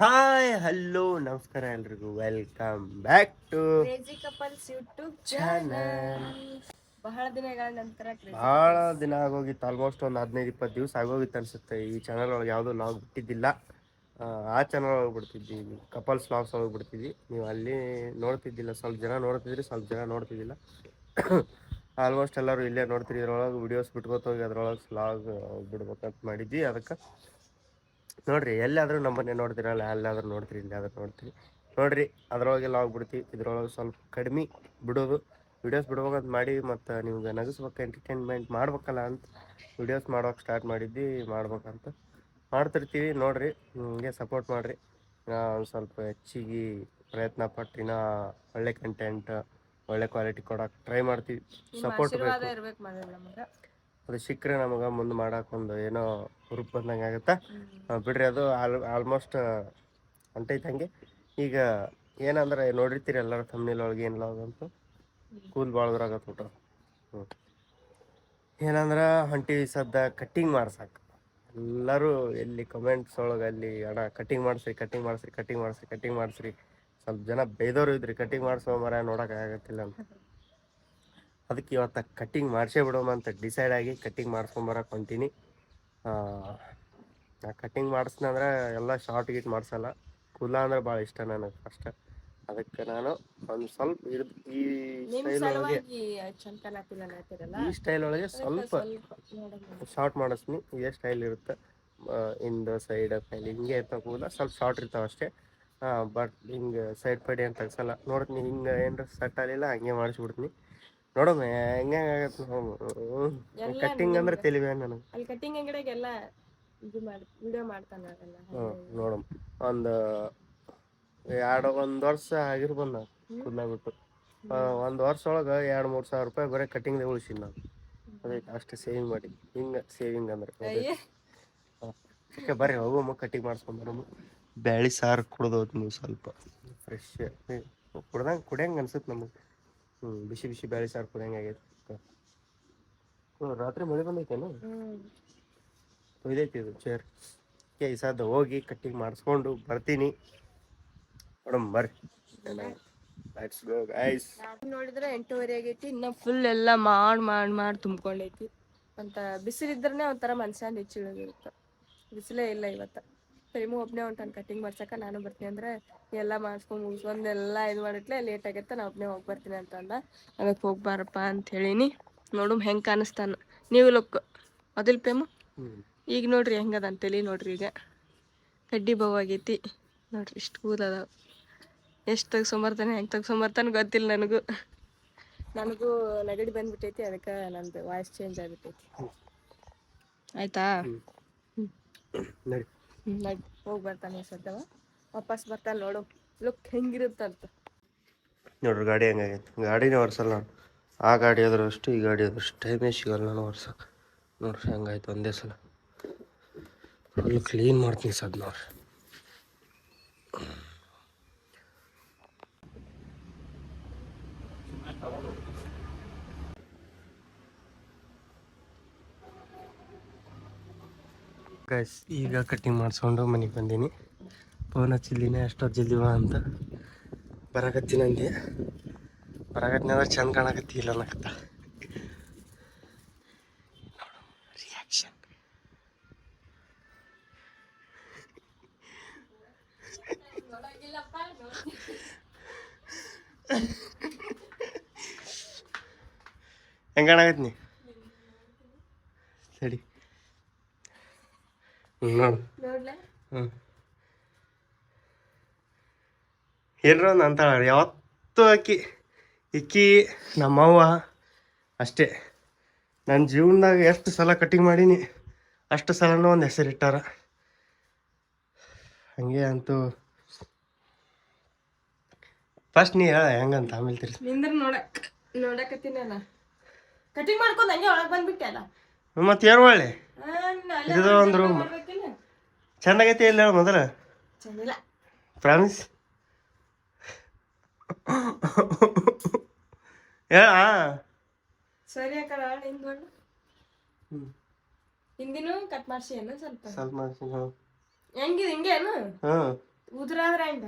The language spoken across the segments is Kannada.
ಹಾಯ್ ಹಲೋ ನಮಸ್ಕಾರ ಎಲ್ರಿಗೂ. Welcome back to crazy couples YouTube channel ಬಹಳ ದಿನಗಳ ನಂತರ ಭಾಳ ದಿನ ಆಗೋಗಿತ್ತು. ಆಲ್ಮೋಸ್ಟ್ ಒಂದು ಹದಿನೈದು ಇಪ್ಪತ್ತು ದಿವಸ ಆಗೋಗಿತ್ತು ಅನ್ಸುತ್ತೆ. ಈ ಚಾನಲ್ ಒಳಗೆ ಯಾವುದೂ ಲಾಗ್ ಬಿಟ್ಟಿದ್ದಿಲ್ಲ. ಆ, ಚಾನಲ್ ಒಳಗೆ ಬಿಡ್ತಿದ್ವಿ. ಕಪಲ್ಸ್ ಲಾಗ್ಸ್ ಒಳಗೆ ಬಿಡ್ತಿದ್ವಿ. ನೀವು ಅಲ್ಲಿ ನೋಡ್ತಿದ್ದಿಲ್ಲ. ಸ್ವಲ್ಪ ಜನ ನೋಡ್ತಿದ್ರಿ ಸ್ವಲ್ಪ ಜನ ನೋಡ್ತಿದ್ದಿಲ್ಲ. ಆಲ್ಮೋಸ್ಟ್ ಎಲ್ಲರೂ ಇಲ್ಲೇ ನೋಡ್ತೀರಿ ಇದ್ರೊಳಗೆ ವಿಡಿಯೋಸ್ ಬಿಟ್ಕೋತೋಗಿ ಅದ್ರೊಳಗೆ ಲಾಗ್ ಬಿಡ್ಬೇಕಂತ ಮಾಡಿದ್ವಿ. ಅದಕ್ಕೆ ನೋಡ್ರಿ ಎಲ್ಲಾದರೂ ನಮ್ಮನ್ನೇ ನೋಡ್ತೀರಲ್ಲ ಎಲ್ಲಾದರೂ ನೋಡ್ತೀರಿ ಇಲ್ಲಾದ್ರೂ ನೋಡ್ತೀರಿ. ನೋಡ್ರಿ ಅದ್ರೊಳಗೆಲ್ಲ ಲಾಗ್ ಬಿಡ್ತೀವಿ ಇದ್ರೊಳಗೆ ಸ್ವಲ್ಪ ಕಡಿಮೆ ಬಿಡೋದು. ವಿಡಿಯೋಸ್ ಬಿಡ್ಬೇಕಂತ ಮಾಡಿ ಮತ್ತು ನಿಮ್ಗೆ ನಗಿಸ್ಬೇಕು ಎಂಟರ್ಟೈನ್ಮೆಂಟ್ ಮಾಡ್ಬೇಕಲ್ಲ ಅಂತ ವಿಡಿಯೋಸ್ ಮಾಡೋಕೆ ಸ್ಟಾರ್ಟ್ ಮಾಡಿದ್ವಿ ಮಾಡ್ಬೇಕಂತ ಮಾಡ್ತಿರ್ತೀವಿ. ನೋಡ್ರಿ ಹಿಂಗೆ ಸಪೋರ್ಟ್ ಮಾಡಿರಿ. ಒಂದು ಸ್ವಲ್ಪ ಹೆಚ್ಚಿಗೆ ಪ್ರಯತ್ನ ಪಟ್ಟು ಇನ್ನೂ ಒಳ್ಳೆ ಕಂಟೆಂಟ್ ಒಳ್ಳೆ ಕ್ವಾಲಿಟಿ ಕೊಡೋಕೆ ಟ್ರೈ ಮಾಡ್ತೀವಿ. ಸಪೋರ್ಟ್ ಬೇಕು. ಅದು ಸಿಕ್ಕರೆ ನಮಗೆ ಮುಂದೆ ಮಾಡಕ್ಕೊಂದು ಏನೋ ಹುರುಪ್ ಬಂದಂಗೆ ಆಗುತ್ತೆ? ಬಿಡ್ರಿ ಅದು ಆಲ್ ಆಲ್ಮೋಸ್ಟ್ ಹೊಂಟೈತೆ ಹಂಗೆ. ಈಗ ಏನಂದ್ರೆ ನೋಡಿರ್ತೀರಿ ಎಲ್ಲರ ತಮ್ಮನಿಲ್ ಒಳಗೆ ಏನು ಲಾಗ್ ಕೂದಲು ಕೂಲ್ ಊಟ ಹ್ಞೂ ಏನಂದ್ರೆ ಹೊಂಟಿವಿ ಸದ್ದ ಕಟ್ಟಿಂಗ್ ಮಾಡ್ಸಕ್ಕೆ ಎಲ್ಲರೂ ಎಲ್ಲಿ ಕಮೆಂಟ್ಸ್ ಒಳಗೆ ಅಲ್ಲಿ ಅಣ್ಣ ಕಟ್ಟಿಂಗ್ ಮಾಡಿಸ್ರಿ ಕಟ್ಟಿಂಗ್ ಮಾಡಿಸ್ರಿ ಕಟ್ಟಿಂಗ್ ಮಾಡಿಸ್ರಿ ಕಟ್ಟಿಂಗ್ ಮಾಡಿಸ್ರಿ. ಸ್ವಲ್ಪ ಜನ ಬೈದವರು ಇದ್ರಿ ಕಟ್ಟಿಂಗ್ ಮಾಡಿಸೋ ಮರ ನೋಡೋಕ್ಕಾಗತ್ತಿಲ್ಲ ಅಂತ. ಅದಕ್ಕೆ ಇವತ್ತು ಕಟ್ಟಿಂಗ್ ಮಾಡಿಸೇ ಬಿಡೋಮ ಅಂತ ಡಿಸೈಡ್ ಆಗಿ ಕಟ್ಟಿಂಗ್ ಮಾಡಿಸ್ಕೊಂಬರಕ್ಕೆ ಹೊಂತೀನಿ ನಾ ಕಟ್ಟಿಂಗ್ ಮಾಡಿಸ್ನಂದ್ರೆ ಎಲ್ಲ ಶಾರ್ಟ್ ಗೀಟ್ ಮಾಡಿಸಲ್ಲ. ಕುಲ ಅಂದ್ರೆ ಭಾಳ ಇಷ್ಟ ನನಗೆ ಫಸ್ಟ್ ಅದಕ್ಕೆ ನಾನು ಒಂದು ಸ್ವಲ್ಪ ಈ ಸ್ಟೈಲ್ ಒಳಗೆ ಈ ಸ್ಟೈಲ್ ಒಳಗೆ ಸ್ವಲ್ಪ ಶಾರ್ಟ್ ಮಾಡಿಸ್ತೀನಿ. ಇದೇ ಸ್ಟೈಲ್ ಇರುತ್ತೆ. ಇಂದ ಸೈಡ್ ಮೇಲೆ ಹಿಂಗೆ ಇರ್ತಾವ ಕೂಲ ಸ್ವಲ್ಪ ಶಾರ್ಟ್ ಇರ್ತಾವ ಅಷ್ಟೇ. ಬಟ್ ಹಿಂಗೆ ಸೈಡ್ ಪಡಿ ಏನು ತೆಗ್ಸಲ್ಲ ನೋಡ್ತೀನಿ ಹಿಂಗೆ ಏನಾರ ಸೆಟ್ ಆಗಲಿಲ್ಲ ಹಂಗೆ ಮಾಡಿಸ್ಬಿಡ್ತೀನಿ. ನೋಡೋಣ ಹೆಂಗೆ ಆಗತ್ತೆ ಎಲ್ಲ ಕಟ್ಟಿಂಗ್ ಅಂದ್ರೆ. ತಿಳಿವೆ ನನಗೆ. ಅಲ್ಲಿ ಕಟಿಂಗ್ ಅಂಗಡಿಯಾಗೆಲ್ಲ ಇದು ಮಾಡಿ ವಿಡಿಯೋ ಮಾಡ್ತಾನ ಅದೆಲ್ಲ ಹ್ಞೂ ನೋಡಮ್ ಒಂದು ಎರಡು ಒಂದು ವರ್ಷ ಆಗಿರ್ಬೋದು ನಾವು ಕೂದಲ ಬಿಟ್ಟು ಒಂದು ವರ್ಷ ಒಳಗೆ ಎರಡು ಮೂರು ಸಾವಿರ ರೂಪಾಯಿ ಬರೀ ಕಟ್ಟಿಂಗ್ ಉಳಿಸಿನಿ ನಾನು. ಅದಕ್ಕೆ ಅಷ್ಟೇ ಸೇವಿಂಗ್ ಮಾಡಿ. ಹಿಂಗೆ ಸೇವಿಂಗ್ ಅಂದ್ರೆ. ಬರ್ರಿ ಹೋಗಮ್ಮ ಕಟ್ಟಿಂಗ್ ಮಾಡಿಸ್ಕೊಂಬರಮ್ಮ ಬ್ಯಾಳಿ ಸಾರು ಕುಡ್ದೋದು ನೀವು ಸ್ವಲ್ಪ. ಫ್ರೆಶ್ ಕುಡ್ದಂಗೆ ಕುಡಿಯಂಗೆ ಅನ್ಸುತ್ತೆ ನಮಗೆ. ಹ್ಞೂ ಬಿಸಿ ಬಿಸಿ ಬ್ಯಾಳಿ ಸಾರು ಕುಡಿಯಂಗೆ ಆಗೈತೆ. ಹ್ಞೂ ರಾತ್ರಿ ಮಳೆ ಬಂದೈತೇನು ಇದೈತಿ ಒಯ್ದೈತಿ ಇದು ಚೇರ್ ಈ ಹೋಗಿ ಕಟ್ಟಿಂಗ್ ಮಾಡಿಸ್ಕೊಂಡು ಬರ್ತೀನಿ. ಮೇಡಮ್ ಬರ್ರಿ. ಲೆಟ್ಸ್ ಗೋ ಗೈಸ್ ನಾವ್ ನೋಡಿದ್ರೆ ಎಂಟೂವರೆ ಆಗೈತಿ ಇನ್ನ ಫುಲ್ ಎಲ್ಲ ಮಾಡ್ ಮಾಡ್ ಮಾಡಿ ತುಂಬ್ಕೊಂಡೈತಿ. ಅಂತ ಬಿಸಿಲಿದ್ರನೆ ಒಂಥರ ಮನ್ಸ ನೆಚ್ಚಿಳೋದಿರುತ್ತೆ ಬಿಸಿಲೇ ಇಲ್ಲ ಇವತ್ತ. ಪ್ರೇಮು ಒಬ್ನೇ ಹೊಂಟಾನ ಕಟಿಂಗ್ ಮಾಡ್ಸಕ ನಾನು ಬರ್ತೀನಿ ಅಂದ್ರೆ ಎಲ್ಲ ಮಾಡ್ಸ್ಕೊಂಡ್ ಮುಗಿಸ್ಕೊಂಡ್ ಎಲ್ಲ ಇದು ಮಾಡಿಟ್ಲೆ ಲೇಟ್ ಆಗೈತೆ ನಾ ಒಬ್ನೇ ಹೋಗಿ ಬರ್ತೀನಿ ಅಂತ ಅಂದ. ಅದಕ್ಕೆ ಹೋಗ್ಬಾರಪ್ಪ ಅಂತ ಹೇಳಿನಿ. ನೋಡು ಹೆಂಗ್ ಕಾಣಿಸ್ತಾನ. ನೀವು ಲುಕ್ ಅದಿಲ್ ಪೇಮು? ಈಗ ನೋಡ್ರಿ ಹೆಂಗದ ಅಂತೇಳಿ ನೋಡ್ರಿ ಈಗ. ಕಡ್ಡಿ ಬವ್ ಆಗೈತಿ. ನೋಡ್ರಿ ಇಷ್ಟು ಕೂದಲ ಎಷ್ಟು ತೆಗ್ಸೊಂಬರ್ತಾನೆ ಹೆಂಗೆ ತೆಗ್ಸೊಂಬರ್ತಾನೆ ಗೊತ್ತಿಲ್ಲ ನನಗೂ. ನನಗೂ ನೆಗಡಿ ಬಂದ್ಬಿಟ್ಟೈತಿ ಅದಕ್ಕೆ ನಂದು ವಾಯ್ಸ್ ಚೇಂಜ್ ಆಗ್ಬಿಟ್ಟೈತಿ. ಆಯ್ತಾ? ನಡಿ. ನಡ್ ಹೋಗಿ ಬರ್ತಾನೆ ಸತ್ಯವ ವಾಪಸ್ ಬರ್ತಾನೆ ನೋಡು. ಲುಕ್ ಹೆಂಗಿರುತ್ತಂತ ನೋಡ್ರಿ ಗಾಡಿ ಹೆಂಗಾಗೈತೆ ಗಾಡಿನೇ ಒರ್ಸಲ್ಲ ನಾನು ಆ ಗಾಡಿ ಆದ್ರೂ ಅಷ್ಟು, ಈ ಗಾಡಿ ಆದ್ರೂ ಅಷ್ಟು ಟೈಮೇ ಸಿಗಲ್ಲ ನಾನು ಒರ್ಸಕ್ಕೆ ನೋಡ್ರಿ ಹೆಂಗಾಯ್ತು ಒಂದೇ ಸಲ. ಫುಲ್ ಕ್ಲೀನ್ ಮಾಡ್ತೀನಿ ಸದ್ ನೋಡ್ರಿ. ಗೈಸ್ ಈಗ ಕಟ್ಟಿಂಗ್ ಮಾಡಿಸ್ಕೊಂಡು ಮನೆಗೆ ಬಂದೀನಿ. ಫೋನ್ ಹಚ್ಚಿದ್ದೀನಿ ಅಷ್ಟೊತ್ತು ಜಲ್ದಿ ಬಾ ಅಂತ. ಬರಾಕತ್ತೀನಿ ಅಂದೆ ಬರಾಕತ್ತೀನಿ ಅಂದ್ರೆ ಚಂದ ಕಾಣಕತ್ತಿ ಇಲ್ಲ ಅನ್ನಕತ್ತ. ರಿಯಾಕ್ಷನ್ ಹೆಂಗೆ ಕಾಣಕತ್ತೀನಿ ಸರಿ ಹ್ಞೂ ನೋಡು ಹ್ಞೂ ಒಂದು ಅಂತಾಳ ಯಾವತ್ತೂ ಆಕಿ ಇಕ್ಕಿ ನಮ್ಮವ್ವ ಅಷ್ಟೇ. ನನ್ನ ಜೀವನದಾಗ ಎಷ್ಟು ಸಲ ಕಟಿಂಗ್ ಮಾಡೀನಿ ಅಷ್ಟು ಸಲನೂ ಒಂದು ಹೆಸರಿಟ್ಟಾರ ಹಂಗೆ ಅಂತೂ. ಫಸ್ಟ್ ನೀ ಹೇಳ ಹೆಂಗಂತ ಆಮೇಲೆ ತಿರ್ಸಿ ನಿಂದ್ರ ನೋಡಕ್ ನೋಡಕತ್ತೀನಲ್ಲ. ಕಟಿಂಗ್ ಮಾಡ್ಕೊಂಡು ಹಂಗೆ ಒಳಗೆ ಬಂದ್ಬಿಟ್ಟೆ ಅಲ್ಲ. ಮತ್ತೆ ಏನು ಒಳ್ಳೆ? ಇದು ಒಂದು ರೂಮ್? ಚೆನ್ನಾಗೈತಿ ಇಲ್ಲ ಹೇಳು ಮೊದಲ ಪ್ರಾಮಿಸ್? ಹೇಳ ಸರಿ ಅಕ್ಕ ನಿಂದ್ಕೊಂಡು ಹ್ಞೂ ಹಿಂದಿನೂ ಕಟ್ ಮಾಡಿಸಿ ಏನು ಸ್ವಲ್ಪ. ಸ್ವಲ್ಪ ಮಾಡಿಸಿ ಹಾಂ. ಹಿಂಗೆ ಏನು ಹಾಂ. ಉದುರಾದ್ರೆ ಹೆಂಗ?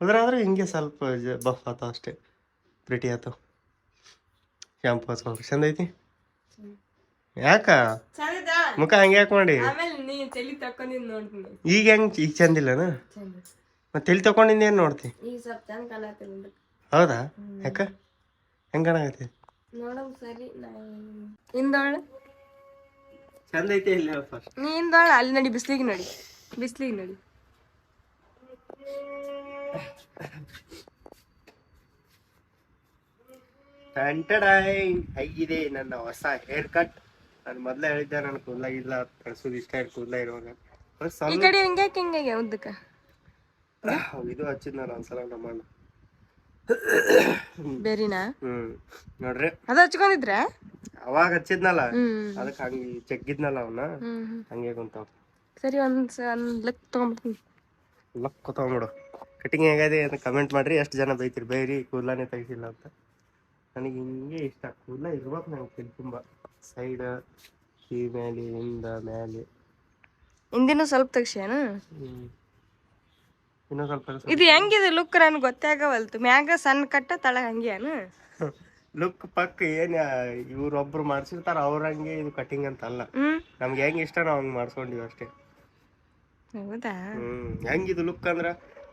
ಉದುರಾದ್ರೆ ಹಿಂಗೆ ಸ್ವಲ್ಪ ಬಫ್ ಆತಾವ ಅಷ್ಟೇ. ಪ್ರಿಟಿ ಆತಾವ ಶಾಂಪು ಹಚ್ಕೊಂಡು ಚಂದ ಐತಿ? ಯಾಕ? ಚಂದ? ಮುಖ ಹಂಗೆ ಯಾಕೆ ಮಾಡಿ ತಲಿ ಈಗ ಹೆಂಗ್ ಈಗ ಚಂದಿಲ್ಲನ? ಚಂದ. ಮತ್ತೆ ಎಲ್ಲಿ ತಕೊಂಡಿಂದ ಏನ್ ನೋಡ್ತಿ? ಹೌದಾ? ಯಾಕ? ಹೆಂಗ್ ಕಾಣಾಗತ್ತೆ ಹಿಂದೋಳ ಚಂದ ಐತಿ ಇಲ್ಲಿ ಫಸ್ಟ್ ನೀ ಹಿಂದೋಳ ಅಲ್ಲಿ ನಡಿ ಬಿಸ್ಲಿಗೆ ನಡಿ. ಬಿಸ್ಲಿಗೆ ನಡಿ. ಹೇಗಿದೆ ನನ್ನ ಹೊಸ ಹೇರ್ ಕಟ್ ನಾನು ಮೊದ್ಲೇ ಹೇಳಿದ್ದೆ ನನ್ ಕೂದ್ಲ ಇಲ್ಲ ಕಳ್ಸೋದು ಇಷ್ಟ ಇಲ್ಲ ಕೂದ್ಲ ಇರುವಾಗ. ಒಂದ್ ಈ ಸ್ವಲ್ಪ ಕಡೆ ಹಿಂಗೆ ಹಿಂಗೆ ಉದ್ದಕ್ಕ? ಇದು ಹಚ್ಚಿದ್ ನಾನು ಒಂದ್ಸಲ ನಮ್ಮ ಅಣ್ಣ. ಬೇರಿನಾ? ಹ್ಮ್ ನೋಡ್ರಿ. ಅದು ಹಚ್ಕೊಂಡಿದ್ರೆ? ಅವಾಗ ಹಚ್ಚಿದ್ನಲ್ಲ ಹ್ಮ್. ಅದಕ್ಕೆ ಹಂಗೆ ಜಗ್ಗಿದ್ನಲ್ಲ ಅವನ್ನ ಹ್ಮ್ ಹ್ಮ್. ಹಂಗೆ ಕುಂತಾವ ಸರಿ ಒಂದ್ ಸ- ಒಂದ್ ಲೆಕ್ಕ ತಗೊಂಡ್ಬಿಡ್ತೀನಿ ಲಕ್ ತಗೊಂಬಿಡು. ಕಟಿಂಗ್ ಹೇಗಿದೆ ಅಂತ ಕಮೆಂಟ್ ಮಾಡ್ರಿ ಎಷ್ಟು ಜನ ಬೈತಿರಿ? ಬೈರಿ ಕೂದಲಾನೇ ತೆಗಿಸಿಲ್ಲ ಅಂತ. ನನಗೆ ಹಿಂಗೆ ಇಷ್ಟ. ಕೂದಲ ಇರ್ಬೇಕು ನಂಗೆ ತುಂಬಾ ತುಂಬ ಸೈಡ್ ಕೀ ಮೇಲೆ ಹಿಂದ ಮೇಲೆ ಹಿಂದಿನ ಸ್ವಲ್ಪ ತಕ್ಷಣ. ಇನ್ನೂ ಸ್ವಲ್ಪ ಇದು ಹೆಂಗಿದೆ ಲುಕ್ ನನ್ಗೆ ಗೊತ್ತಾಗವಲ್ತು ಮ್ಯಾಗ ಸಣ್ಣ ಕಟ್ಟ ತಳ ಹಂಗ್ಯಾನ? ಲುಕ್ ಪಕ್ಕ ಏನ್ ಇವ್ರೊಬ್ರು ಮಾಡ್ಸಿರ್ತಾರ ಅವ್ರ ಹಂಗೆ ಇದು ಕಟಿಂಗ್ ಅಂತ ಅಲ್ಲ. ಹ್ಮ್. ನಮ್ಗೆ ಹೆಂಗ್ ಇಷ್ಟ ನಾವು ಹಂಗ್ ಮಾಡ್ಸ್ಕೊಂಡಿವಿ ಅಷ್ಟೇ. ಹೌದಾ? ಹ್ಮ್. ಹೆಂಗಿದು ಲುಕ್ ಅಂದ್ರ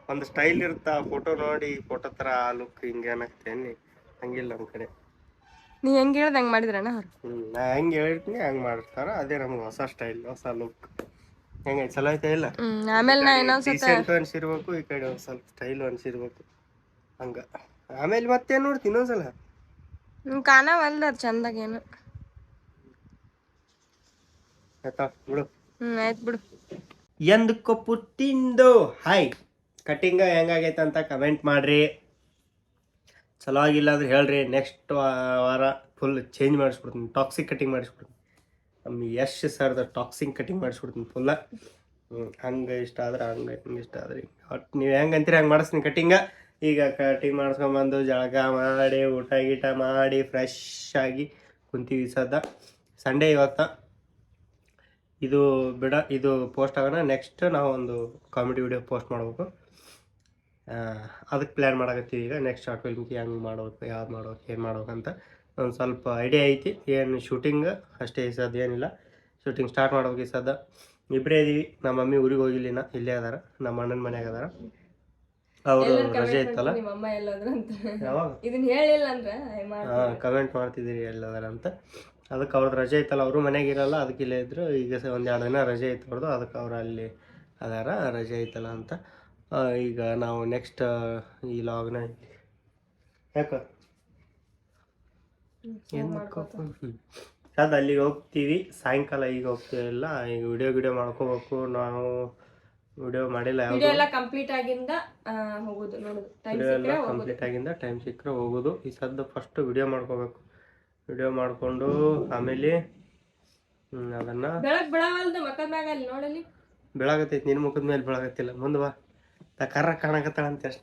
ಒಂದು ಸ್ಟೈಲ್ ಇರುತ್ತ ಫೋಟೋ ನೋಡಿ ಫೋಟೋ ತರ ಆ ಲುಕ್ ಹಿಂಗೆ ಏನಾಗ್ತೇನಿ ಹಂಗಿಲ್ಲ ನಮ್ ಕಡೆ. ನೀ ಹೆಂಗ್ ಹೇಳ್ದ ಹಂಗ್ ಮಾಡಿದ್ರಣ್ಣ ಅವ್ರು? ನಾ ಹೆಂಗ್ ಹೇಳ್ತೀನಿ ಹಂಗ್ ಮಾಡಿರ್ತಾರ ಅದೇ ನಮ್ಗೆ ಹೊಸ ಸ್ಟೈಲ್ ಹೊಸ ಲುಕ್ ಹೆಂಗ ಚಲೋ ಐತೆ ಇಲ್ಲ? ಹ್ಮ್ ಆಮೇಲೆ ನಾ ಏನೋ ಡೀಸೆಂಟ್ ಅನ್ಸಿರ್ಬೇಕು ಈ ಕಡೆ ಒಂದ್ ಸ್ವಲ್ಪ ಸ್ಟೈಲ್ ಅನ್ಸಿರ್ಬೇಕು. ಹಂಗ. ಆಮೇಲೆ ಮತ್ತೆ ನೋಡ್ತೀನಿ ಇನ್ನೊಂದ್ಸಲ? ಹ್ಮ್ ಕಾಣವಲ್ದ ಅದು ಚಂದಾಗೇನು ಆಯ್ತಾ? ಬಿಡು. ಹ್ಮ್ ಆಯ್ತು ಬಿಡು. ಎಂದಕ್ಕೂ ಪುಟ್ಟಿಂದು ಹಾಯ್ ಕಟಿಂಗ್ ಹೆಂಗಾಗೈತೆ ಅಂತ ಕಮೆಂಟ್ ಮಾಡ್ರಿ. ಚಲೋ ಆಗಿಲ್ಲ ಅಂದ್ರೆ ಹೇಳ್ರಿ ನೆಕ್ಸ್ಟ್ ವಾರ ಫುಲ್ ಚೇಂಜ್ ಮಾಡಿಸ್ಬಿಡ್ತೀನಿ ಟಾಕ್ಸಿಕ್ ಕಟಿಂಗ್ ಮಾಡಿಸ್ಬಿಡ್ತೀನಿ. ನಮ್ಮ ಯಶ್ ಸರ್ದ ಟಾಕ್ಸಿಕ್ ಕಟಿಂಗ್ ಮಾಡಿಸ್ಬಿಡ್ತೀನಿ ಫುಲ್ಲ ಹಂಗೆ ಇಷ್ಟ ಆದ್ರೆ ಹಂಗೆ, ಹಿಂಗೆ ಇಷ್ಟ ಆದ್ರೆ ಒಟ್ಟು ನೀವು ಹೆಂಗೆ ಅಂತೀರಿ, ಹಂಗೆ ಮಾಡಿಸ್ತೀನಿ ಕಟಿಂಗ ಈಗ ಕಟಿಂಗ್ ಮಾಡಿಸ್ಕೊಂಬಂದು ಜಳಕ ಮಾಡಿ, ಊಟ ಗೀಟ ಮಾಡಿ ಫ್ರೆಶ್ ಆಗಿ ಕುಂತೀವಿ ಸದ್ದ. ಸಂಡೇ ಇವತ್ತ. ಇದು ಬಿಡ, ಇದು ಪೋಸ್ಟ್ ಆಗೋಣ. ನೆಕ್ಸ್ಟ್ ನಾವು ಒಂದು ಕಾಮಿಡಿ ವಿಡಿಯೋ ಪೋಸ್ಟ್ ಮಾಡ್ಬೇಕು. ಅದಕ್ಕೆ ಪ್ಲ್ಯಾನ್ ಮಾಡಕತ್ತೀವಿ ಈಗ. ನೆಕ್ಸ್ಟ್ ಶಾರ್ಟ್ ಫಿಲ್ಮ್ಗೆ ಹೆಂಗೆ ಮಾಡ್ಬೇಕು ಯಾವ್ದು ಮಾಡೋಕೆ ಏನು ಮಾಡ್ಬೇಕು ಅಂತ ಒಂದು ಸ್ವಲ್ಪ ಐಡಿಯಾ ಐತಿ. ಏನು ಶೂಟಿಂಗ್ ಅಷ್ಟೇ ಈ ಅದು ಏನಿಲ್ಲ. ಶೂಟಿಂಗ್ ಸ್ಟಾರ್ಟ್ ಮಾಡೋಕೆ ಈ ಸದ್ದ ಇಬ್ಬರೇ ಇದೀವಿ. ನಮ್ಮ ಮಮ್ಮಿ ಊರಿಗೆ ಹೋಗಿಲ್ಲಿನ ಇಲ್ಲೇ ಅದಾರ. ನಮ್ಮ ಅಣ್ಣನ ಮನೆಯಾಗ ಅದಾರ. ಅವರು ರಜೆ ಇತ್ತಲ್ಲ? ಇದನ್ನ ಹೇಳಿಲ್ಲ ಅಂದ್ರೆ ಹಾಂ ಕಮೆಂಟ್ ಮಾಡ್ತಿದ್ದೀರಿ ಎಲ್ಲದಾರ ಅಂತ. ಅದಕ್ಕೆ ಅವ್ರದ್ದು ರಜೆ ಇತ್ತಲ್ಲ ಅವರು ಮನೆಗೆ ಇರಲ್ಲ ಅದಕ್ಕೆ ಇಲ್ಲೇ ಇದ್ರು. ಈಗ ಒಂದು ಎರಡು ದಿನ ರಜೆ ಇತ್ತು ಅವ್ರದ್ದು ಅದಕ್ಕೆ ಅವ್ರು ಅಲ್ಲಿ ಅದಾರ ರಜೆ ಐತಲ್ಲ ಅಂತ. ಈಗ ನಾವು ನೆಕ್ಸ್ಟ್ ಈ ಲಾಗ್ನ ಯಾಕ? ಅದು ಅಲ್ಲಿಗೆ ಹೋಗ್ತೀವಿ. ಸಾಯಂಕಾಲ ಈಗ ಹೋಗ್ತೀವಿಲ್ಲ ಈಗ ವಿಡಿಯೋ ಗಿಡಿಯೋ ಮಾಡ್ಕೋಬೇಕು. ನಾವು ವಿಡಿಯೋ ಮಾಡಿಲ್ಲ ವಿಡಿಯೋ ಎಲ್ಲ ಕಂಪ್ಲೀಟ್ ಆಗಿಂದ ಹೋಗೋದು ನೋಡುದು. ವಿಡಿಯೋ ಎಲ್ಲ ಕಂಪ್ಲೀಟ್ ಆಗಿಂದ ಟೈಮ್ ಸಿಕ್ಕರೆ ಹೋಗೋದು. ಈ ಸದ್ದ ಫಸ್ಟ್ ವಿಡಿಯೋ ಮಾಡ್ಕೋಬೇಕು. ವಿಡಿಯೋ ಮಾಡಿಕೊಂಡು ಆಮೇಲೆ ಅದನ್ನ ಬೆಳಗ್ ಬೆಳವಲ್ದು ಮಕ್ಕದ ಮ್ಯಾಗ ಅಲ್ಲಿ ನೋಡಲಿ ಬೆಳಗತ್ತೈತಿ ನಿನ್ನ ಮುಖದ ಮೇಲೆ ಬೆಳಗತ್ತಿಲ್ಲ. ಮುಂದೆ ಬಾ. ಕರ್ರ ಕಾಣಕತ್ತಾಳ ಅಂತ ಎಷ್ಟು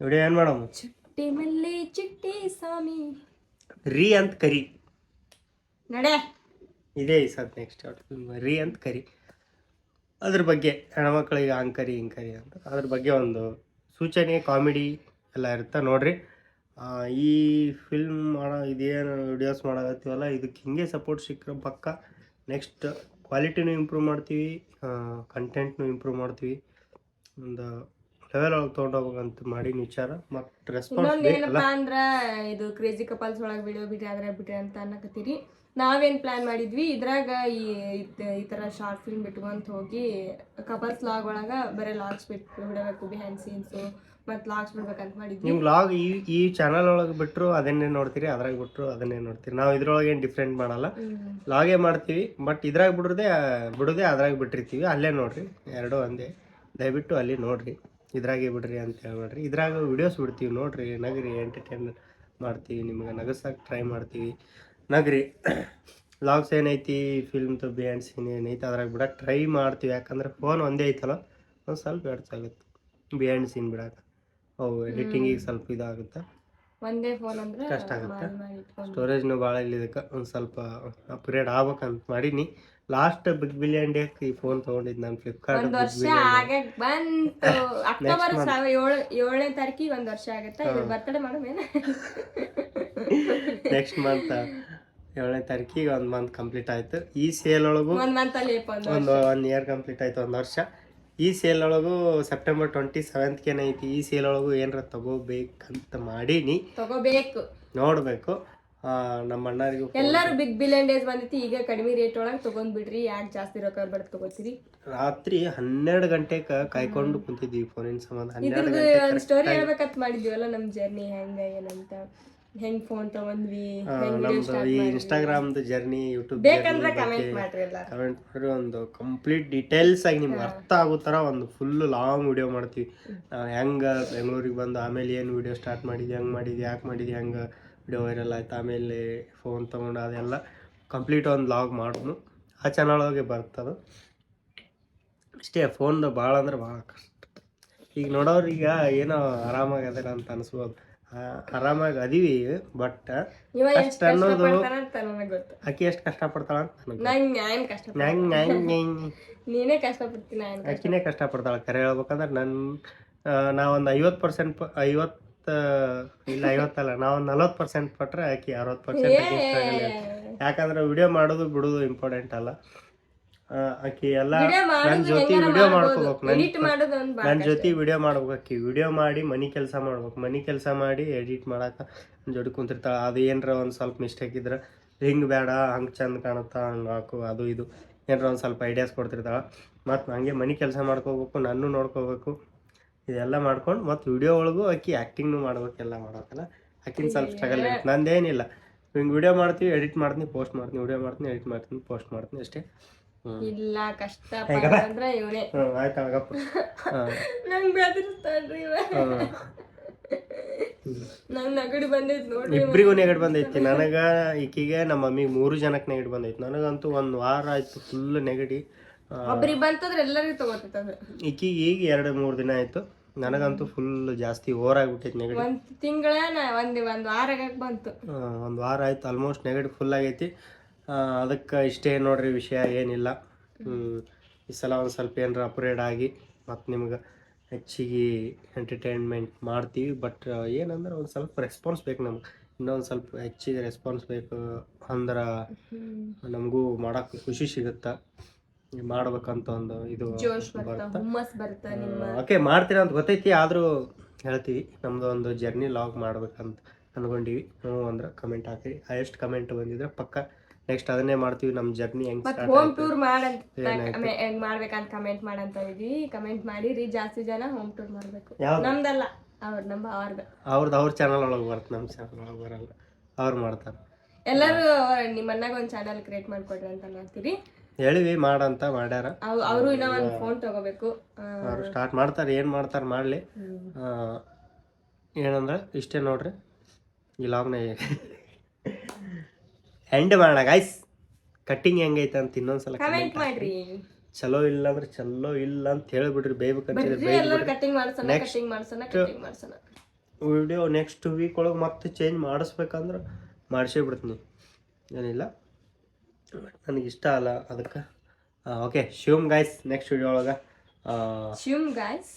ವಿಡಿಯೋ ಏನು ಮಾಡಮ್ಮ ಚಿಟ್ಟಿ ಮಲ್ಲಿ ಚಿಟ್ಟಿ ಸ್ವಾಮಿ. ರೀ ಅಂತ ಕರಿ. ನಡೆ. ಇದೇ ಈ ಸದ್ ನೆಕ್ಸ್ಟ್ ರೀ ಅಂತ ಕರಿ. ಅದ್ರ ಬಗ್ಗೆ ಹೆಣ್ಮಕ್ಳಿಗೆ ಅಂಕರಿ ಕರಿ ಹಿಂಗೆ ಕರಿ ಅಂತ. ಅದ್ರ ಬಗ್ಗೆ ಒಂದು ಸೂಚನೆ ಕಾಮಿಡಿ ಎಲ್ಲ ಇರುತ್ತೆ ನೋಡ್ರಿ. ಈ ಫಿಲ್ಮ್ ಮಾಡೋ ಇದೇನು ವಿಡಿಯೋಸ್ ಮಾಡಕತ್ತೀವಲ್ಲ ಇದಕ್ಕೆ ಹಿಂಗೆ ಸಪೋರ್ಟ್ ಸಿಕ್ಕರೆ ಪಕ್ಕ ನೆಕ್ಸ್ಟ್ ಕ್ವಾಲಿಟಿನೂ ಇಂಪ್ರೂವ್ ಮಾಡ್ತೀವಿ ಕಂಟೆಂಟ್ನು ಇಂಪ್ರೂವ್ ಮಾಡ್ತೀವಿ. ಒಂದು ಲೆವೆಲ್ ಒಳಗೆ ತೊಗೊಂಡೋಗ್ಬೇಕಂತ ಮಾಡಿ ವಿಚಾರ ಮತ್ತೆ ರೆಸ್ಪಾನ್ಸ್ ಏನಪ್ಪಾ ಅಂದ್ರ ಇದು ಕ್ರೇಜಿ ಕಪಲ್ಸ್ ಒಳಗೆ ವಿಡಿಯೋ ಬಿಟ್ಟಿ ಅದ್ರ ಬಿಟ್ರಿ ಅಂತ ಅನ್ನಕತ್ತೀರಿ. ನಾವೇನ್ ಪ್ಲಾನ್ ಮಾಡಿದ್ವಿ? ಇದ್ರಾಗ ಈ ಈ ತರ ಶಾರ್ಟ್ ಫಿಲ್ಮ್ ಬಿಟ್ಕೊಂತ ಹೋಗಿ ಕಪಲ್ಸ್ ಲಾಗ್ ಒಳಗ ಬರೀ ಲಾಗ್ಸ್ ಬಿಟ್ಟು ಬಿಡಬೇಕು ಬಿಹೈಂಡ್ ಸೀನ್ಸ್ ಮತ್ ಲಾಗ್ಸ್ ಬಿಡ್ಬೇಕಂತ ಮಾಡಿದ್ವಿ. ನೀವು ಲಾಗ್ ಈ ಈ ಚಾನಲ್ ಒಳಗೆ ಬಿಟ್ಟರು ಅದನ್ನೇ ನೋಡ್ತೀರಿ ಅದ್ರಾಗ ಬಿಟ್ಟರು ಅದನ್ನೇ ನೋಡ್ತೀರಿ. ನಾವು ಇದ್ರೊಳಗೆ ಏನು ಡಿಫ್ರೆಂಟ್ ಮಾಡಲ್ಲ. ಲಾಗೇ ಮಾಡ್ತೀವಿ ಬಟ್ ಇದ್ರಾಗ ಬಿಡ್ರದೆ ಬಿಡೋದೇ ಅದ್ರಾಗ ಬಿಟ್ಟಿರ್ತೀವಿ. ಅಲ್ಲೇ ನೋಡ್ರಿ ಎರಡೂ ಒಂದೇ. ದಯವಿಟ್ಟು ಅಲ್ಲಿ ನೋಡ್ರಿ ಇದ್ರಾಗೆ ಬಿಡ್ರಿ ಅಂತ ಹೇಳ್ಬೇಡ್ರಿ. ಇದ್ರಾಗ ವಿಡಿಯೋಸ್ ಬಿಡ್ತೀವಿ ನೋಡ್ರಿ ನಗರಿ ಎಂಟರ್ಟೈನ್ಮೆಂಟ್ ಮಾಡ್ತೀವಿ ನಿಮ್ಗೆ ನಗಸಕ್ಕೆ ಟ್ರೈ ಮಾಡ್ತೀವಿ. ನಗ್ರಿ. ಲಾಗ್ಸ್ ಏನೈತಿ ಫಿಲ್ಮ್ದು ಬಿಯಾಂಡ್ ಸೀನ್ ಏನೈತಿ ಅದ್ರಾಗ ಬಿಡಕ್ಕೆ ಟ್ರೈ ಮಾಡ್ತೀವಿ. ಯಾಕಂದ್ರೆ ಫೋನ್ ಒಂದೇ ಐತಲ್ಲ ಒಂದು ಸ್ವಲ್ಪ ಆಗುತ್ತೆ. ಬಿಯಾಂಡ್ ಸೀನ್ ಬಿಡಕ್ಕೆ ಅವು ಎಡಿಟಿಂಗಿಗೆ ಸ್ವಲ್ಪ ಇದಾಗುತ್ತೆ. ಒಂದೇ ಫೋನ್ ಅಂದ್ರೆ ಕಷ್ಟ ಆಗುತ್ತೆ. ಸ್ಟೋರೇಜ್ನು ಭಾಳ ಇಲ್ಲ ಇದಕ್ಕೆ. ಒಂದು ಸ್ವಲ್ಪ ಅಪ್ಗ್ರೇಡ್ ಆಗ್ಬೇಕಂತ ಮಾಡೀನಿ. ಲಾಸ್ಟ್ ಬಿಗ್ ಬಿಲಿಯನ್ ಡೇ ಈ ಫೋನ್ ತಗೊಂಡಿದ್ದು ನಾನು ಫ್ಲಿಪ್ಕಾರ್ಟ್ ಒಂದು ವರ್ಷ ಆಗಕ್ಕೆ ಬಂತು. ಅಕ್ಟೋಬರ್ ಏಳು ಏಳನೇ ತಾರೀಕಿಗೆ ಒಂದು ವರ್ಷ ಆಗುತ್ತೆ. ಬರ್ತಡೇ ಮಾಡೋಮೇನ ನೆಕ್ಸ್ಟ್ ಮಂತ್ ಏಳನೇ ತಾರೀಕಿಗೆ ಒಂದು ಮಂತ್ ಕಂಪ್ಲೀಟ್ ಆಯ್ತು. ಈ ಸೇಲ್ ಒಳಗೂ ಒಂದ್ ಒನ್ ಇಯರ್ ಕಂಪ್ಲೀಟ್ ಆಯ್ತು ಒಂದು ವರ್ಷ. ಈ ಸೇಲ್ ಒಳಗೂ ಸೆಪ್ಟೆಂಬರ್ ಟ್ವೆಂಟಿ ಸೆವೆಂತ್ಗೇನೆ ಐತಿ. ಈ ಸೇಲ್ ಒಳಗೂ ಏನಾರ ತಗೋಬೇಕಂತ ಮಾಡೀನಿ. ತಗೋಬೇಕು. ನೋಡಬೇಕು. ನಮ್ಮ ಅಣ್ಣರಿಗೂ ಎಲ್ಲರೂ ಬಿಗ್ ಬಿಲಿಯನ್ ಡೇಸ್ ಬಂದಿತ್ತು. ಈಗ ಕಡಿಮೆ ರೇಟ್ ಒಳಗೆ ತಗೊಂಡ್ ಬಿಡ್ರಿ. ಯಾಕೆ ಜಾಸ್ತಿ ರೊಕ್ಕ ಬಡ್ ತಗೋತೀರಿ? ರಾತ್ರಿ ಹನ್ನೆರಡು ಗಂಟೆಗೆ ಕಾಯ್ಕೊಂಡು ಕುಂತಿದ್ವಿ ಫೋನಿನ ಸಂಬಂಧ. ಸ್ಟೋರಿ ಹೇಳ್ಬೇಕಂತ ಮಾಡಿದ್ವಲ್ಲ ನಮ್ಮ ಜರ್ನಿ ಹೆಂಗ ಏನಂತ. ಹೆಂಗ್ ಫೋನ್ ತಗೊಂಡ್ವಿ ನಮ್ದು ಈ ಇನ್ಸ್ಟಾಗ್ರಾಮ್ದು ಜರ್ನಿ ಯೂಟ್ಯೂಬ್ ಬೇಕಂದ್ರೆ ಕಮೆಂಟ್ ಮಾಡ್ರಿ ಎಲ್ಲ ಕಮೆಂಟ್ ಮಾಡಿ ಒಂದು ಕಂಪ್ಲೀಟ್ ಡೀಟೇಲ್ಸ್ ಆಗಿ ನಿಮ್ಗೆ ಅರ್ಥ ಆಗೋ ಥರ ಒಂದು ಫುಲ್ ಲಾಂಗ್ ವಿಡಿಯೋ ಮಾಡ್ತೀವಿ. ಹೆಂಗೆ ಹೆಂಗ ಬೆಂಗಳೂರಿಗೆ ಬಂದು ಆಮೇಲೆ ಏನು ವಿಡಿಯೋ ಸ್ಟಾರ್ಟ್ ಮಾಡಿದ್ವಿ ಹೆಂಗೆ ಮಾಡಿದ್ವಿ ಯಾಕೆ ಮಾಡಿದ್ವಿ ಹೆಂಗೆ ವಿಡಿಯೋ ವೈರಲ್ ಆಯ್ತು ಆಮೇಲೆ ಫೋನ್ ತೊಗೊಂಡು ಅದೆಲ್ಲ ಕಂಪ್ಲೀಟ್ ಒಂದು ಲಾಗ್ ಮಾಡಿದ್ನು ಆ ಚಾನಲ್ ಒಳಗೆ ಬರ್ತದೆ. ಅಷ್ಟೇ ಫೋನ್ದು ಭಾಳ ಅಂದ್ರೆ ಭಾಳ ಕಷ್ಟ. ಈಗ ನೋಡೋರಿಗೆ ಏನೋ ಆರಾಮಾಗ್ಯದ ಅದಿಲ್ಲ ಅಂತ ಅನಿಸ್ಬೋದು. ಆರಾಮಾಗಿ ಅದೀವಿ ಬಟ್ ಕಷ್ಟ ಅಷ್ಟ್ ಅನ್ನೋದು- ಆಕಿ ಎಷ್ಟು ನಾನ್ ಕಷ್ಟ ನೀನೇ ನಾನ್ ಕಷ್ಟ. ಆಕಿನೇ ಕಷ್ಟಪಡ್ತಾಳೆ. ಕರೆ ಹೇಳ್ಬೇಕಂದ್ರೆ ನನ್ನ ನಾವೊಂದು ಐವತ್ತು ಪರ್ಸೆಂಟ್ ಐವತ್ತು ಇಲ್ಲ ಐವತ್ತಲ್ಲ ನಾವೊಂದು ನಲ್ವತ್ತು ಪರ್ಸೆಂಟ್ ಪಟ್ರೆ ಆಕಿ ಅರವತ್ತು ಪರ್ಸೆಂಟ್ ಯಾಕಂದ್ರೆ ವಿಡಿಯೋ ಮಾಡೋದು ಬಿಡೋದು ಇಂಪಾರ್ಟೆಂಟ್ ಅಲ್ಲ. ಆಕಿ ಎಲ್ಲ ನನ್ನ ಜೊತೆ ವಿಡಿಯೋ ಮಾಡ್ಕೋಬೇಕು. ಒಂದ್ ನನ್ನ ಜೊತೆ ವಿಡಿಯೋ ಮಾಡ್ಬೇಕು ಆಕಿ. ವಿಡಿಯೋ ಮಾಡಿ ಮನಿ ಕೆಲಸ ಮಾಡ್ಬೇಕು. ಮನಿ ಕೆಲಸ ಮಾಡಿ ಎಡಿಟ್ ಮಾಡಾಕ ನನ್ನ ಜೋಡಿ ಕುಂತಿರ್ತಾಳೆ. ಅದು ಏನರ ಒಂದು ಸ್ವಲ್ಪ ಮಿಸ್ಟೇಕ್ ಇದ್ರೆ ಹಿಂಗೆ ಬೇಡ ಹಂಗೆ ಚಂದ ಕಾಣುತ್ತಾ ಹಂಗೆ ಹಾಕು ಅದು ಇದು ಏನರ ಒಂದು ಸ್ವಲ್ಪ ಐಡಿಯಾಸ್ ಕೊಡ್ತಿರ್ತಾಳೆ. ಮತ್ತು ಹಂಗೆ ಮನಿ ಕೆಲಸ ಮಾಡ್ಕೋಬೇಕು ನಾನು ನೋಡ್ಕೋಬೇಕು. ಇದೆಲ್ಲ ಮಾಡ್ಕೊಂಡು ಮತ್ತು ವಿಡಿಯೋ ಒಳಗೂ ಆಕಿ ಆ್ಯಕ್ಟಿಂಗ್ನು ಮಾಡ್ಬೇಕೆಲ್ಲ ಮಾಡ್ಬೇಕಲ್ಲ ಆಕಿನ ಸ್ವಲ್ಪ ಸ್ಟ್ರಗಲ್ ಇರುತ್ತೆ. ನಂದೇನಿಲ್ಲ. ಹಿಂಗೆ ವಿಡಿಯೋ ಮಾಡ್ತೀವಿ ಎಡಿಟ್ ಮಾಡ್ತೀನಿ ಪೋಸ್ಟ್ ಮಾಡ್ತೀನಿ ವಿಡಿಯೋ ಮಾಡ್ತೀನಿ ಎಡಿಟ್ ಮಾಡ್ತೀನಿ ಪೋಸ್ಟ್ ಮಾಡ್ತೀನಿ ಅಷ್ಟೇ. ಇಲ್ಲ ಕಷ್ಟ? ಅಂದ್ರೆ ಇವನೇ. ಹ್ಞೂ ಆಯ್ತು ನಂಗ್ ಇವ. ನಗಡಿ ಬಂದೈತ್ ನೋಡ್ರಿ ಇಬ್ರಿಗೂ ನೆಗಡಿ ಬಂದೈತಿ. ನನಗ ಈಕಿಗೆ ನಮ್ಮ ಮಮ್ಮಿಗೆ ಮೂರು ಜನಕ್ಕೆ ನೆಗಡಿ ಬಂದೈತಿ. ನನಗಂತೂ ಒಂದು ವಾರ ಆಯ್ತು ಫುಲ್ ನೆಗಡಿ. ಒಬ್ರಿಗೆ ಬಂತಂದ್ರೆ ಎಲ್ಲರಿಗೂ ತಗೋತೈತ ಈಕಿಗೆ ಈಗ ಎರಡು ಮೂರು ದಿನ ಆಯ್ತು. ನನಗಂತೂ ಫುಲ್ ಜಾಸ್ತಿ ಓವರ್ ಆಗ್ಬಿಟ್ಟೈತಿ ನೆಗಡಿ. ಒಂದ್ ತಿಂಗಳ ಒಂದ್ ಒಂದ್ ವಾರ ಬಂತು. ಒಂದು ವಾರ ಆಯ್ತು. ಆಲ್ಮೋಸ್ಟ್ ನೆಗಡಿ ಫುಲ್ ಆಗೈತಿ. ಅದಕ್ಕೆ ಇಷ್ಟೇ ನೋಡ್ರಿ ವಿಷಯ ಏನಿಲ್ಲ. ಈ ಸಲ ಒಂದು ಸ್ವಲ್ಪ ಏನಾರ ಅಪ್ರೇಡ್ ಆಗಿ ಮತ್ತು ನಿಮ್ಗೆ ಹೆಚ್ಚಿಗೆ ಎಂಟರ್ಟೈನ್ಮೆಂಟ್ ಮಾಡ್ತೀವಿ. ಬಟ್ ಏನಂದ್ರೆ ಒಂದು ಸ್ವಲ್ಪ ರೆಸ್ಪಾನ್ಸ್ ಬೇಕು ನಮ್ಗೆ. ಇನ್ನೊಂದು ಸ್ವಲ್ಪ ಹೆಚ್ಚಿಗೆ ರೆಸ್ಪಾನ್ಸ್ ಬೇಕು ಅಂದ್ರೆ ನಮಗೂ ಮಾಡೋಕ್ಕೆ ಖುಷಿ ಸಿಗುತ್ತಾ. ಮಾಡ್ಬೇಕಂತ ಒಂದು ಇದು ಓಕೆ ಮಾಡ್ತೀರಾ ಅಂತ ಗೊತ್ತೈತಿ ಆದರೂ ಹೇಳ್ತೀವಿ. ನಮ್ದು ಒಂದು ಜರ್ನಿ ಲಾಗ್ ಮಾಡ್ಬೇಕಂತ ಅನ್ಕೊಂಡಿವಿ. ಹ್ಞೂ ಅಂದ್ರೆ ಕಮೆಂಟ್ ಹಾಕಿ ಹೈಯೆಸ್ಟ್ ಕಮೆಂಟ್ ಬಂದಿದ್ರೆ ಪಕ್ಕ ನೆಕ್ಸ್ಟ್ ಅದನ್ನೇ ಮಾಡ್ತೀವಿ ನಮ್ಮ ಜರ್ನಿ ಹೆಂಗ್ ಹೋಮ್ ಟೂರ್ ಮಾಡಂತ? ಹೆಂಗ್ ಮಾಡ್ಬೇಕಂತ ಕಮೆಂಟ್ ಮಾಡಂತ ಇದೀವಿ ಕಮೆಂಟ್ ಮಾಡಿರಿ ಜಾಸ್ತಿ ಜನ ಹೋಮ್ ಟೂರ್ ಮಾಡ್ಬೇಕು. ಯಾವ್ದು? ನಮ್ದಲ್ಲ. ಅವ್ರ ನಮ್ಮ ಅವ್ರದ್ದು ಅವ್ರದ್ದು ಅವ್ರ ಚಾನಲ್ ಒಳಗೆ ಬರುತ್ತೆ ನಮ್ಮ ಚಾನಲ್ ಒಳಗೆ ಬರಲ್ಲ. ಅವ್ರು ಮಾಡ್ತಾರೆ. ಎಲ್ಲರೂ ನಿಮ್ಮ ಅಣ್ಣಗ ಒಂದ್ ಚಾನಲ್ ಕ್ರಿಯೇಟ್ ಮಾಡ್ಕೊಡ್ರಿ ಅಂತ ಮಾಡ್ತೀರಿ ಹೇಳಿವಿ ಮಾಡಂತ ಮಾಡ್ಯಾರ. ಅವ್- ಅವ್ರು ಇನ್ನ ಒಂದ್ ಫೋನ್ ತಗೋಬೇಕು. ಆ, ಅವ್ರು ಸ್ಟಾರ್ಟ್ ಮಾಡ್ತಾರೆ ಏನು ಮಾಡ್ತಾರೆ ಮಾಡಲಿ. ಏನಂದ್ರೆ ಇಷ್ಟೇ ನೋಡ್ರಿ. ಈ ಲಾಗ್ನ ಎಂಡ್ ಮಾಡೋಣ ಗಾಯ್ಸ್ ಕಟ್ಟಿಂಗ್ ಹೆಂಗೈತೆ ಅಂತ ಇನ್ನೊಂದ್ಸಲ ಕಮೆಂಟ್ ಮಾಡ್ರಿ. ಚಲೋ ಇಲ್ಲ ಅಂದ್ರೆ ಚಲೋ ಇಲ್ಲ ಅಂತ ಹೇಳ್ಬಿಡ್ರಿ. ಬೇಯ್ಬೇಕಂತಿದ್ರೆ ಎಲ್ಲರೂ ಮಾಡ್ಸೋಣ Next. ಕಟಿಂಗ್ ಮಾಡ್ಸೋಣ ಕಟಿಂಗ್ ಮಾಡ್ಸೋಣ. ವಿಡಿಯೋ ನೆಕ್ಸ್ಟ್ ವೀಕ್ ಒಳಗೆ ಮತ್ತೆ ಚೇಂಜ್ ಮಾಡಿಸ್ಬೇಕಂದ್ರೆ ಮಾಡಿಸೇ ಬಿಡ್ತೀನಿ ಏನಿಲ್ಲ. ನನಗೆ ಇಷ್ಟ ಅಲ್ಲ ಅದಕ್ಕೆ. Okay Shivam guys next video ಒಳಗೆ Shivam guys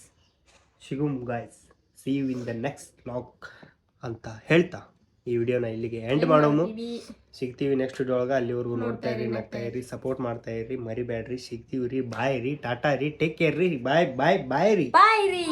Shivam guys see you in the next vlog ಅಂತ ಹೇಳ್ತಾ. ಈ ವಿಡಿಯೋನ ಇಲ್ಲಿಗೆ ಎಂಡ್ ಮಾಡೋನು ಸಿಗ್ತೀವಿ ನೆಕ್ಸ್ಟ್ ವಿಡಿಯೋ ಒಳಗೆ. ಅಲ್ಲಿವರೆಗೂ ನೋಡ್ತಾ ಇರಿ ನಗ್ತಾ ಇರಿ ಸಪೋರ್ಟ್ ಮಾಡ್ತಾ ಇರಿ. ಮರಿಬೇಡ್ರಿ ಸಿಗ್ತೀವಿ ರೀ ಬಾಯ್ ರೀ ಟಾಟಾ ರೀ. ಟೇಕ್ ಕೇರ್ ರೀ ಬಾಯ್ ಬಾಯ್ ಬಾಯ್ ರೀ. ಬಾಯ್ ರೀ.